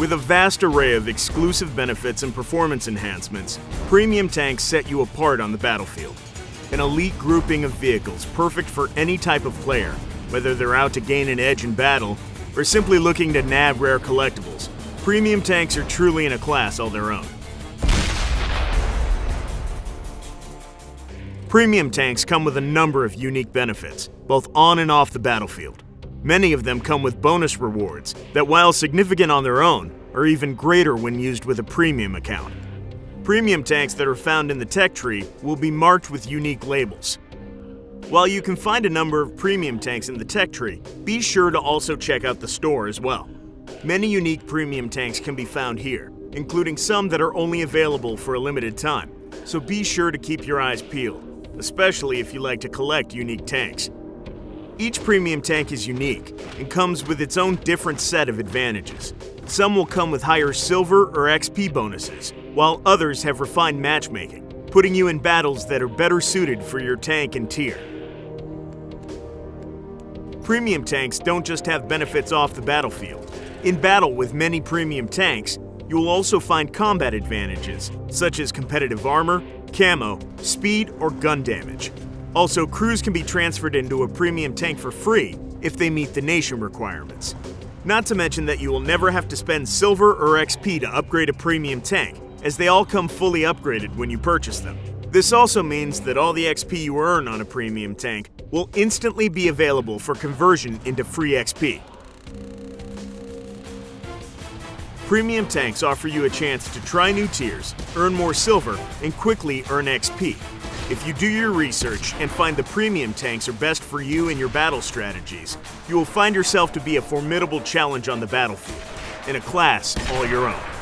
With a vast array of exclusive benefits and performance enhancements, premium tanks set you apart on the battlefield. An elite grouping of vehicles perfect for any type of player, whether they're out to gain an edge in battle or simply looking to nab rare collectibles. Premium tanks are truly in a class all their own. Premium tanks come with a number of unique benefits, both on and off the battlefield. Many of them come with bonus rewards that, while significant on their own, are even greater when used with a premium account. Premium tanks that are found in the tech tree will be marked with unique labels. While you can find a number of premium tanks in the tech tree, be sure to also check out the store as well. Many unique premium tanks can be found here, including some that are only available for a limited time, so be sure to keep your eyes peeled, especially if you like to collect unique tanks. Each premium tank is unique and comes with its own different set of advantages. Some will come with higher silver or XP bonuses, while others have refined matchmaking, putting you in battles that are better suited for your tank and tier. Premium tanks don't just have benefits off the battlefield. In battle with many premium tanks, you will also find combat advantages, such as competitive armor, camo, speed, or gun damage. Also, crews can be transferred into a premium tank for free if they meet the nation requirements. Not to mention that you will never have to spend silver or XP to upgrade a premium tank, as they all come fully upgraded when you purchase them. This also means that all the XP you earn on a premium tank will instantly be available for conversion into free XP. Premium tanks offer you a chance to try new tiers, earn more silver, and quickly earn XP. If you do your research and find the premium tanks are best for you and your battle strategies, you will find yourself to be a formidable challenge on the battlefield, in a class all your own.